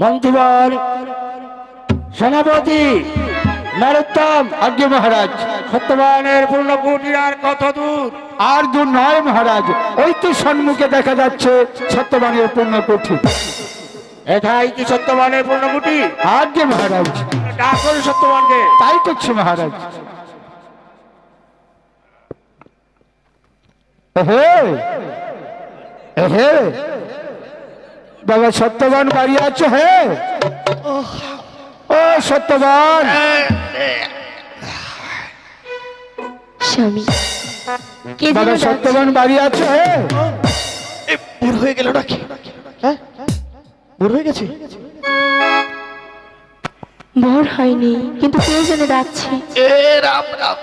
মন্ত্রীবর সেনাপতি নরোত্তম আজ্ঞে মহারাজ সত্যবানের পূর্ণ আর কত দূর? আর দূর নয় মহারাজ ওই তো সম্মুখে দেখা যাচ্ছে সত্যবানের পূর্ণ কুঠি। এটাই কি সত্যবানের পূর্ণ কুটি আজ্ঞে মহারাজ। ডাকুন সত্যবানকে। তাই করছে মহারাজ। হে হে বাবা সত্যবান বাড়ি আছো হে? ও সত্যবান। স্বামী কে বাবা। সত্যবান বাড়ি আছো হে? ভোর হয়ে গেল নাকি? হ্যাঁ? হয়ে গেছে? ভোর হয়নি কিন্তু কে যেন ডাকছে? এ রাম রাম।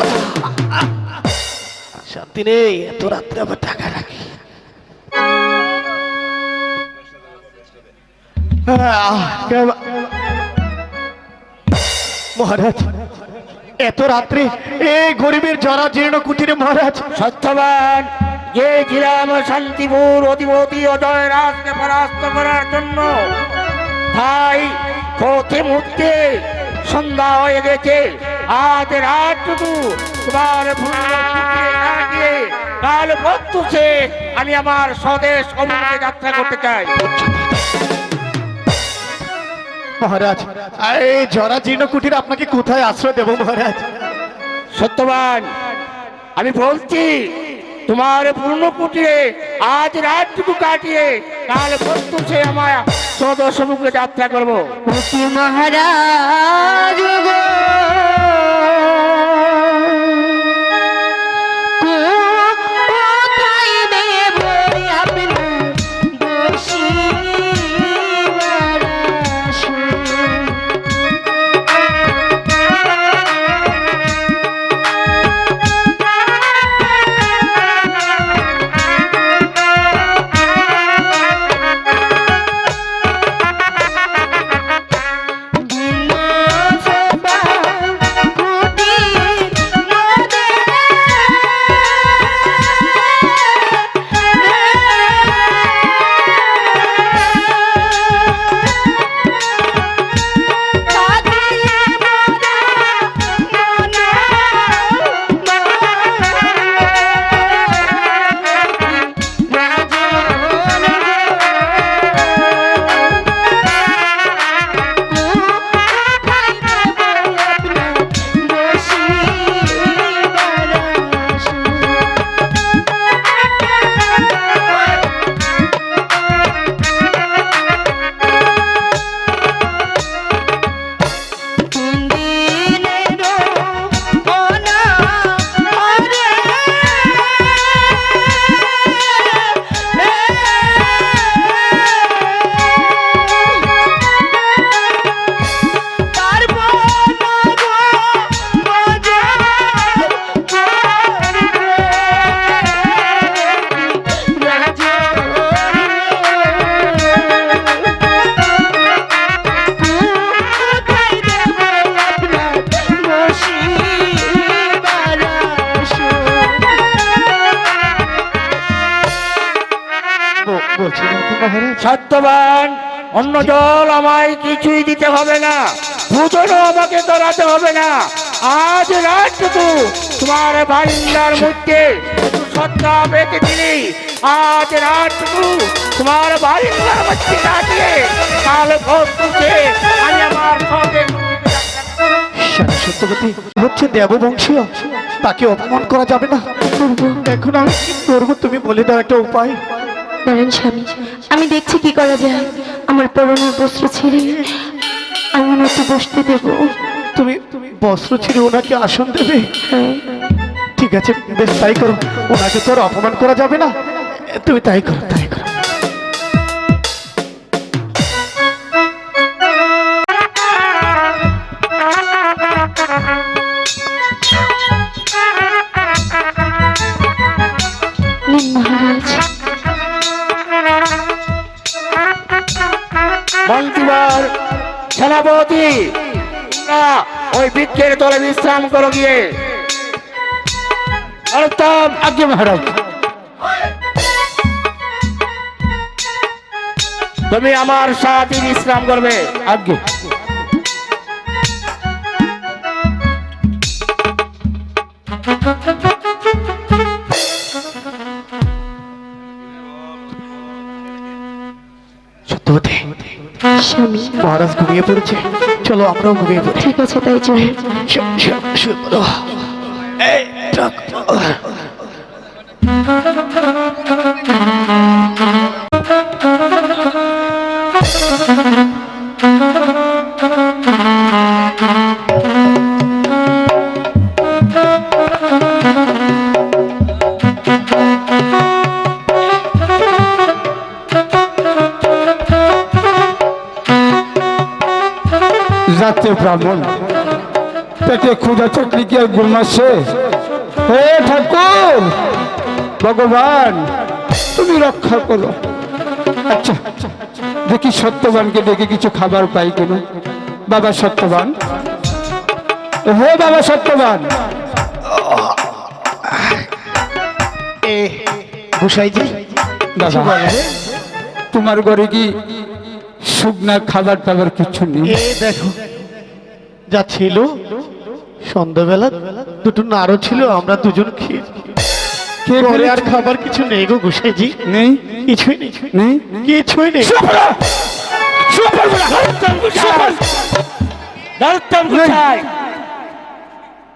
শান্তি নেই এত রাত্রে আবার টাকা রাখি। মহারাজ, এত রাত্রে এই গরিবের জরা জীর্ণ কুটিরে মহারাজ। সত্যবান গিয়েছিলাম শান্তিপুর অধিপতি অজয় রাজকে পরাস্ত করার জন্য তাই প্রতি মুহূর্তে সন্ধ্যা হয়ে গেছে। আজ রাতটুকু তোমার কাল প্রত্যুষে আমি আমার স্বদেশ অমুকে যাত্রা করতে চাই। মহারাজ। এই জরা জীর্ণ কুটির আপনাকে কোথায় আশ্রয় দেব মহারাজ? সত্যবান আমি বলছি তোমার পূর্ণ কুটিরে আজ রাতটুকু কাটিয়ে কাল প্রত্যুষে আমার স্বদেশ অমুকে যাত্রা করব। মহারাজ। জল আমায় কিছুই দিতে হবে না। ভূজনও আমাকে ধরাতে হবে না। আজ রাতটুকু তোমার বারিন্দার মধ্যে সত্তা বেঁচে দিলি। আজ রাতটুকু তোমার বারিন্দার মধ্যে কাটিয়ে কাল ভোরটুকে আমি আমার সঙ্গে সত্যবতী হচ্ছে দেববংশীয়। তাকে অপমান করা যাবে না। এখন আমি কি করব তুমি বলে দাও একটা উপায়। নারায়ণ স্বামী আমি দেখছি কি করা যায়। আমার পরনের বস্ত্র ছিঁড়ে আমি ওনাকে বসতে দেব। তুমি তুমি বস্ত্র ছিঁড়ে ওনাকে আসন দেবে? হ্যাঁ। ঠিক আছে বেশ তাই করো। ওনাকে তো আর অপমান করা যাবে না। তুমি তাই করো তাই। বিশ্রাম করো গিয়ে। আজ্ঞে মহারাজ তুমি আমার সাথে বিশ্রাম করবে। সত্যবতী স্বামী। মহারাজ ঘুমিয়ে পড়েছে। চলো আমরাও ঘুমিয়ে পড়ি ঠিক আছে তাই চলো শুয়ে পড়ো। এই, যাতে ব্রাহ্মণ। পেটে ক্ষুধা চকলি কি আর ঘুমাচ্ছে হে ঠাকুর ভগবান তুমি রক্ষা করো। আচ্ছা দেখি সত্যবানকে ডেকে কিছু খাবার পাই কিনা। বাবা সত্যবান? হে বাবা সত্যবান। এ, গোসাইজি বাবা তোমার ঘরে কি শুকনা খাবার টাবার কিছু নেই? দেখো যা ছিল সন্ধ্যাবেলা দুটো নাড়ো ছিল আমরা দুজন খেয়ে কে আর খাবার কিছু নেই গো গোসাইজি। নেই? কিছুই নেই। নেই? কিছুই নেই।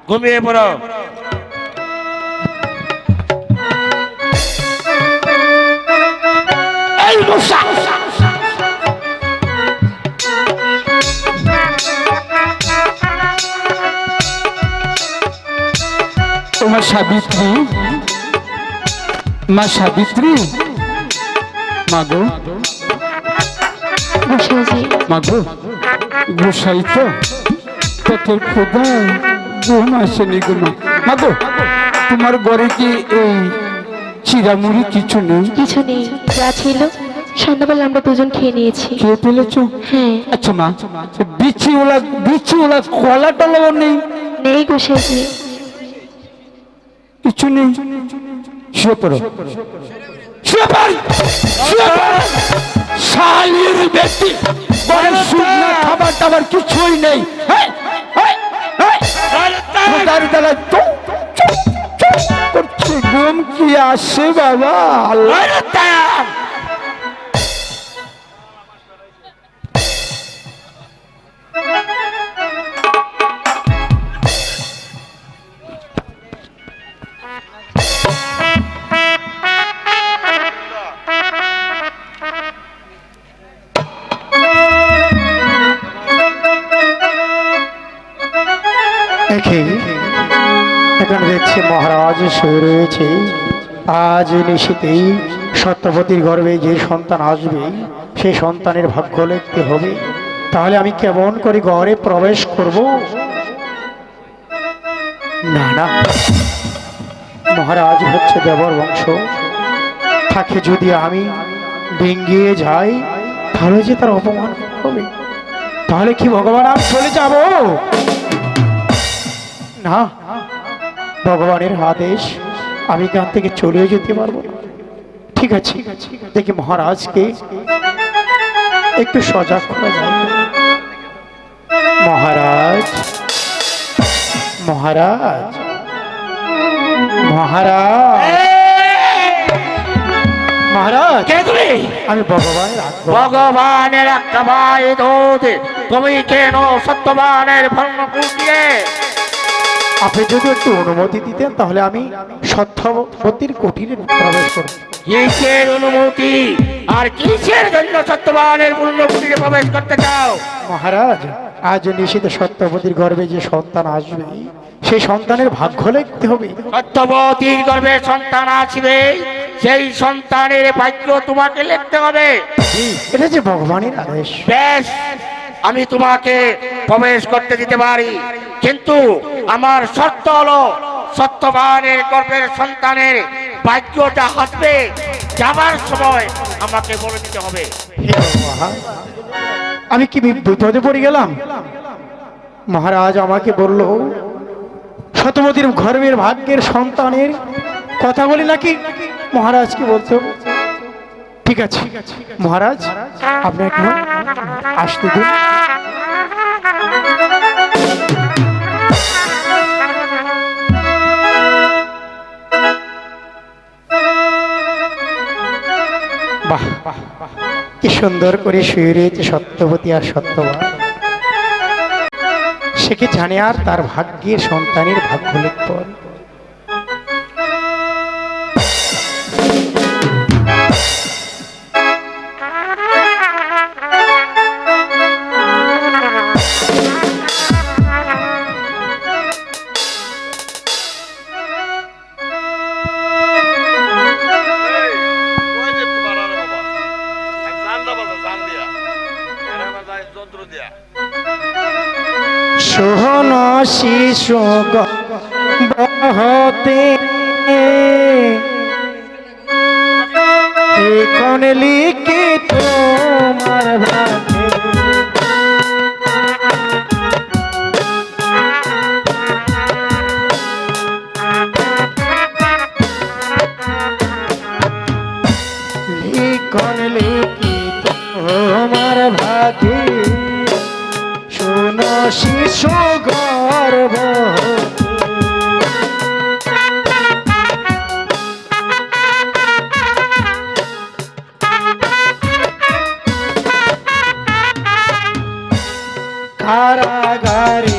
ঘুমিয়ে পড়ো। তোমার সাবিত্রী? মা সাবিত্রী? মাগো মাগো গোসাই তো। পেটের ক্ষুদা ঘুম আসেনি গো মা। মাগো তোমার ঘরে কি এই চিরামুড়ি কিছু নেই? কিছু নেই যা ছিল সন্ধ্যাবেলা আমরা দুজন খেয়ে নিয়েছি। খেয়ে ফেলেছো? হ্যাঁ। আচ্ছা মা বিচি ওলা বিচি ওলা কলা টলাও নেই। নেই গোসাইজি কিছু নেই শুয়ে পড়ো। শুয়ে পড়। শুয়ে পড়। শালির ব্যক্তি। বড় শুকনা খাবার টাবার কিছুই নেই। চৌ, চৌ, চৌ করছে। ঘুম কি আসে বাবা? আল্লাহ আজ নিশীতেই সত্যপতির গর্ভে যে সন্তান আসবে সেই সন্তানের ভাগ্য লিখতে হবে। তাহলে আমি কেমন করে ঘরে প্রবেশ করব? না না। মহারাজ হচ্ছে দেবর বংশ। তাকে যদি আমি ভেঙ্গিয়ে যাই, তাহলে যে তার অপমান হবে। তাহলে কি ভগবান আমি চলে যাব? না। ভগবানের আদেশ আমি এখান থেকে চলে যেতে পারব। ঠিক আছে দেখি মহারাজকে একটু সজাগ করা যায় মহারাজ মহারাজ মহারাজ। মহারাজ কে তুমি? আমি ভগবানের ভগবানের একটা ভাই তুমি কেন সত্যবানের ভঙ্গ কুটিয়ে আপনি যদি একটু অনুমতি দিতেন তাহলে আমি সত্যবতীর কঠিনে প্রবেশ করব। কিসের অনুমতি? আর কিসের জন্য সত্যবানের পূর্ণ কুটিরে প্রবেশ করতে চাও? মহারাজ আজ নিষিদ্ধ সত্যবতীর গর্ভে যে সন্তান আসবে সেই সন্তানের ভাগ্য লিখতে হবে। সত্যবতীর গর্ভে সন্তান আসবে সেই সন্তানের ভাগ্য তোমাকে লিখতে হবে। এটা যে ভগবানের আদেশ। বেশ আমি তোমাকে প্রবেশ করতে দিতে পারি। কিন্তু আমার শর্ত হলো, সত্যবানের গর্ভের সন্তানের ভাগ্যটা হাসবে যাবার সময় আমাকে বলে দিতে হবে। আমি কি বিপদে পড়ে গেলাম? মহারাজ আমাকে বলল, শতমতির গর্ভের ভাগ্যের সন্তানের কথা বলি নাকি? মহারাজকে বলতে হবে? ঠিক আছে। মহারাজ, আপনি একটু আসতে দিন। বাহ কি সুন্দর করে শুয়ে রয়েছে সত্যবতী আর সত্যবান। সে কি জানে আর তার ভাগ্যের সন্তানের ভাগ্য লিখন যন্ত্র দেয়া। সোহন শিশু বহতে। এখন লিখি હારા ઘરે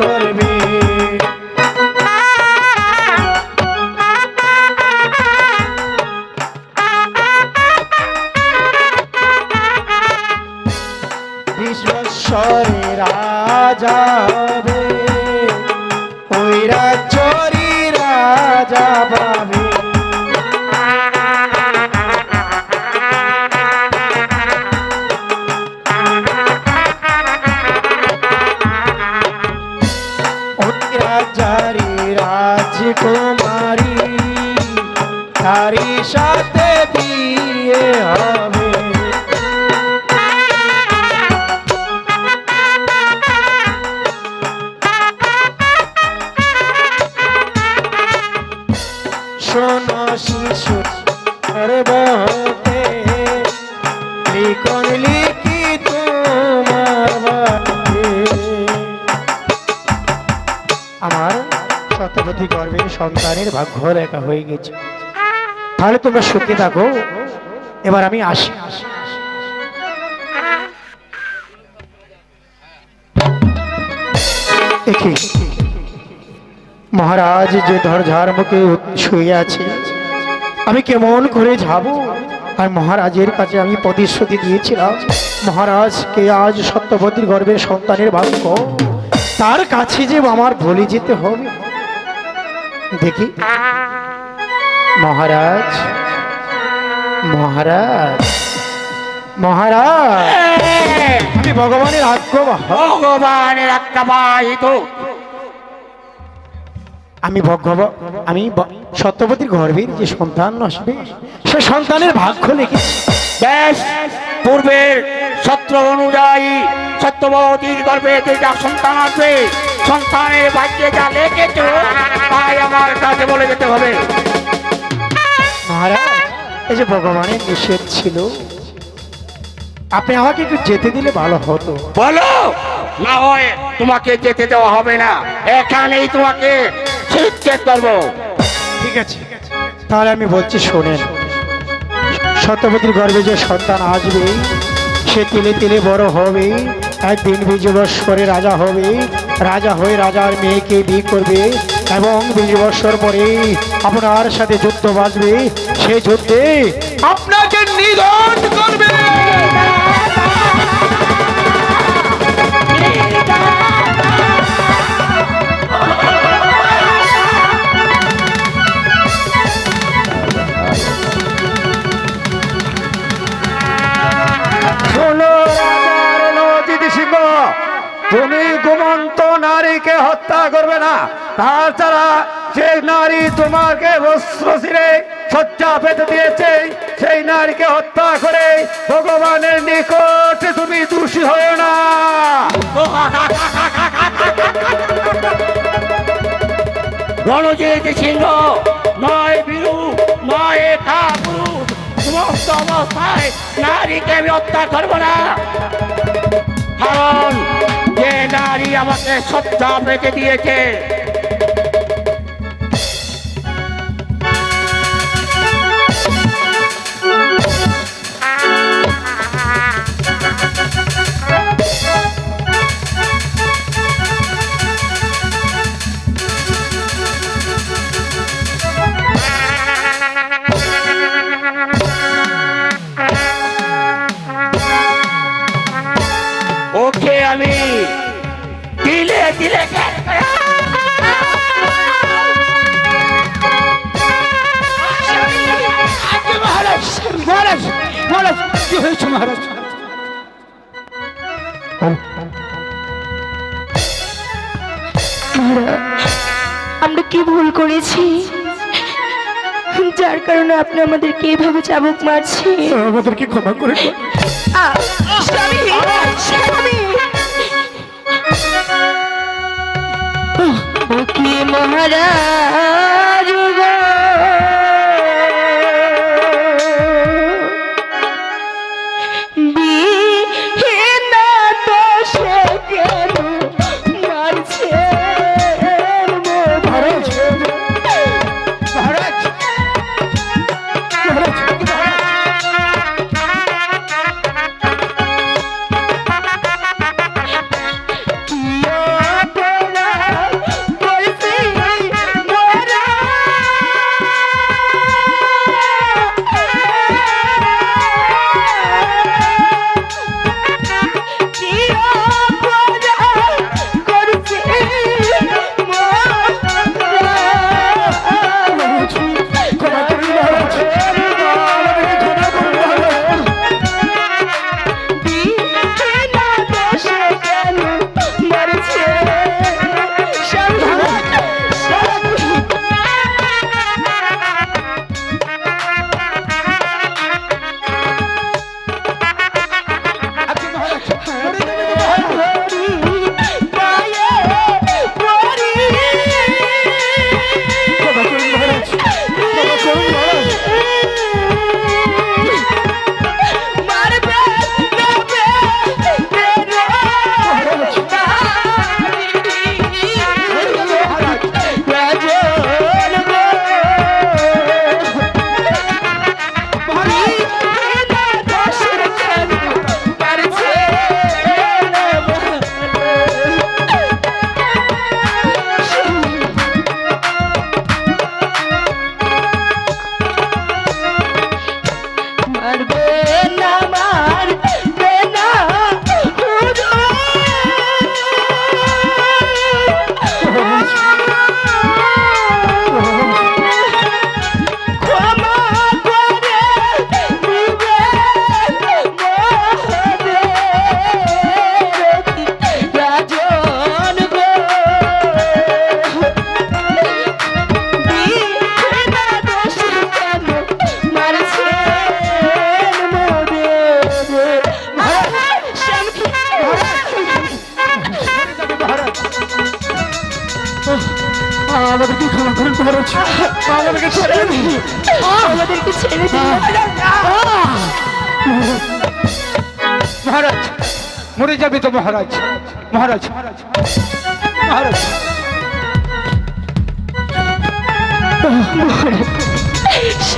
করবে। বিশ্বরে রাজা আমার গর্ভের সন্তানের ভাগ্য হয়ে গেছে। তাহলে তোমরা সুখে থাকো। এবার আমি আসি। দেখি মহারাজ যে ধরঝার মুখে শুয়ে আছে আমি কেমন করে যাব? আর মহারাজের কাছে আমি প্রতিশ্রুতি দিয়েছিলাম মহারাজকে আজ সত্যবতীর গর্ভের সন্তানের ভাগ্য। তার কাছে যে আমার বলে যেতে হবে। দেখি। মহারাজ মহারাজ মহারাজ! এ, আমি ভগবানের আজ্ঞ ভগবানের বাহিত আমি ভগব আমি সত্যবতীর গর্ভের যে সন্তান আসবে সে সন্তানের ভাগ্য লিখেছি বেশ পূর্বের সত্র অনুযায়ী সত্যবতীর গর্ভে দুইটা সন্তান আসবে সন্তানের ভাগ্যে যা লেগেছ তাই আমার কাছে বলে যেতে হবে। মহারাজ এই যে ভগবানের নিষেধ ছিল আপনি আমাকে একটু যেতে দিলে ভালো হতো। বলো না হয় তোমাকে যেতে দেওয়া হবে না। এখানেই তোমাকে শিক্ষা করব। ঠিক আছে। তাহলে আমি বলছি শোনেন সত্যবতীর গর্ভে যে সন্তান আসবে, সে তিলে তিলে বড় হবে, একদিন বিজয়বৎসরে রাজা হবে, রাজা হয়ে রাজার মেয়েকে বিয়ে করবে এবং বিজয়বৎসর পরে আপনার সাথে যুদ্ধ বাজবে সেই যুদ্ধে আপনাকে নিধন করবে। হত্যা করবে না। তাছাড়া যে নারী তোমাকে বস্ত্র ছিঁড়ে শয্যা পেতে দিয়েছে, সেই নারীকে হত্যা করে ভগবানের নিকট তুমি দোষী হয়ে না। রণজিৎ সিংহ নয় বীরু নয় সমস্ত অবস্থায় নারীকে আমি হত্যা করব না। কারণ নারী আমাকে সত্তা বেঁধে দিয়েছে। কি হয়েছে মহারাজ? আমরা কি ভুল করেছি? যার কারণে আপনি আমাদেরকে এভাবে চাবুক মারছে। আমাদেরকে ক্ষমা করে মহারাজ মহারাজ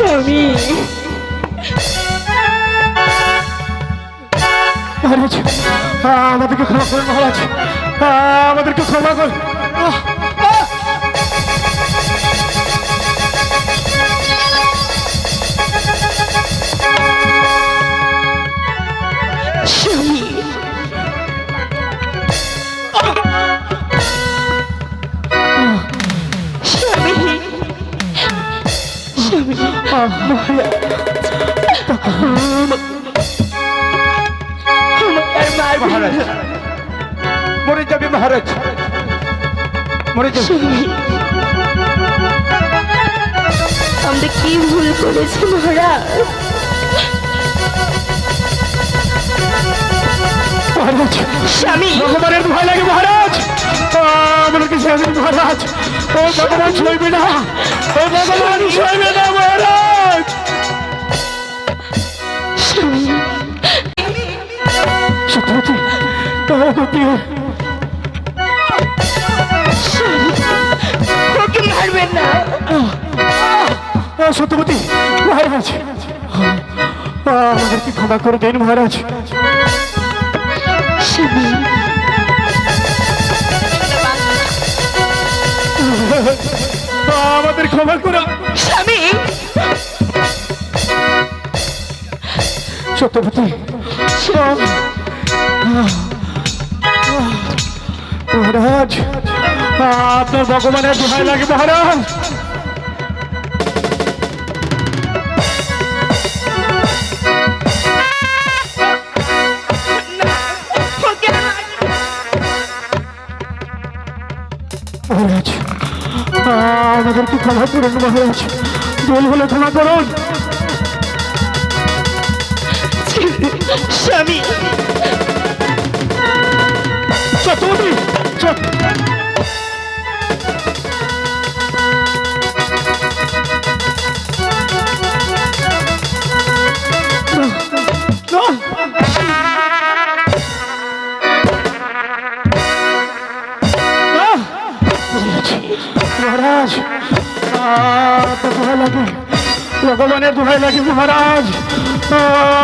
স্বামী মহারাজ আমাদেরকে ক্ষমা করুন মহারাজ। আমাদেরকে ক্ষমা করুন। মহারাজ। মরে যাবে মহারাজ। মরে যাবে। আমরা কি ভুল করেছি মহারাজ? স্বামী। ভগবানের ভয় লাগে মহারাজ। আমাদেরকে ছেড়ে দিন মহারাজ। ও ভগবান সইবে না। ও ভগবান সইবে না মহারাজ। সত্যবতী গতি স্বামী ওকে মারবেন না সত্যবতী আমাদেরকে ক্ষমা করে দিন, মহারাজ। আমাদের ক্ষমা করে স্বামী সত্যবতী মহারাজ, আপনার ভগবানের দোহাই লাগে, মহারাজ। মহারাজ, আমাদেরকে ক্ষমা করুন, মহারাজ। ভুল হলে ক্ষমা করুন। স্বামী সত্য- মহারাজ দোহাই লাগে ভগবানের দোহাই লাগে মহারাজ।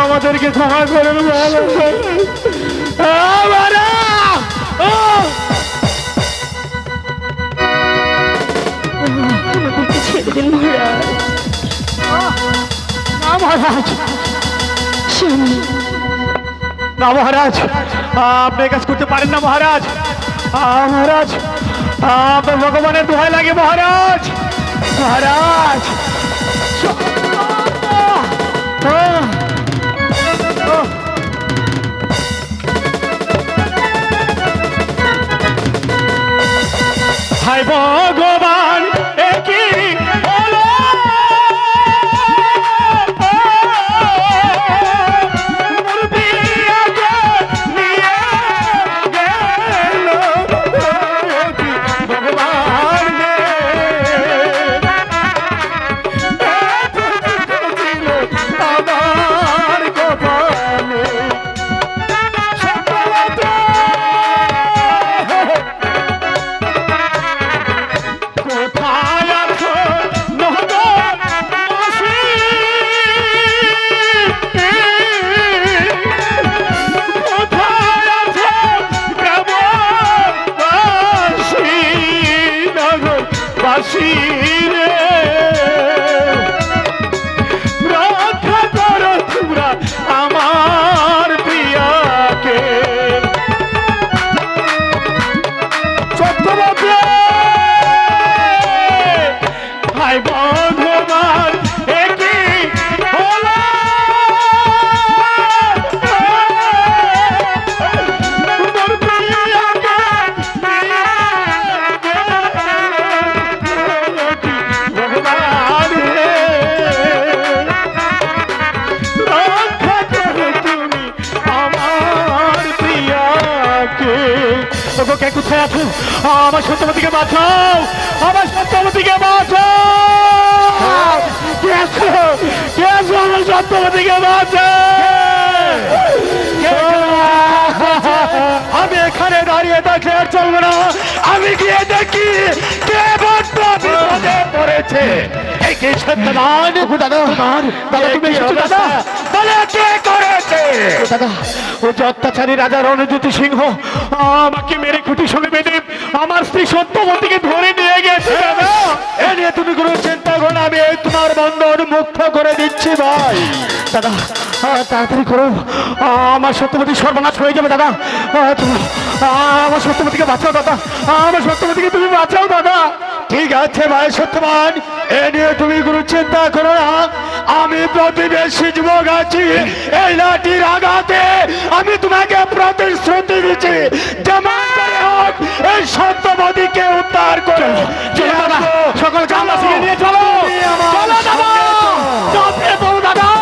আমাদেরকে ক্ষমা করুন মহারাজ! মহারাজ। মহারাজ। আপনি কাজ করতে পারেন না, মহারাজ। মহারাজ। আপনার ভগবানের দোহাই লাগে, মহারাজ। মহারাজ। হায় ভগবান। সত্যবাদী আছো আমার সত্যবতীকে বাঁচাও আমার সত্যবতীকে বাঁচাও কে কে আছো বাঁচাও আমি এখানে দাঁড়িয়ে থাকলে আর চলবো না। আমি গিয়ে দেখি কে বড্ড পড়েছে। অত্যাচারী রাজা রণজ্যোতি সিংহ আমাকে মেরে খুঁটির সঙ্গে বেঁধে আমার স্ত্রী সত্যবতীকে ধরে নিয়ে গেছে দাদা। এ নিয়ে তুমি কোনো চিন্তা করো আমি তোমার বন্ধন মুক্ত করে দিচ্ছি ভাই। দাদা তাড়াতাড়ি করো। আমার সত্যবতী সর্বনাশ হয়ে যাবে দাদা। আমার সত্যবতীকে বাঁচাও দাদা। আমার সত্যবতীকে তুমি বাঁচাও দাদা। ঠিক আছে ভাই সত্যবান। এ নিয়ে তুমি কোনো চিন্তা করো না। আমি প্রতিবেশী যুবক আছি এই লাঠির আঘাতে আমি তোমাকে প্রতিশ্রুতি দিচ্ছি। যেমন এই সত্যবাদীকে উদ্ধার করো। সকল নিয়ে চলো। চলো দাদা দাদা।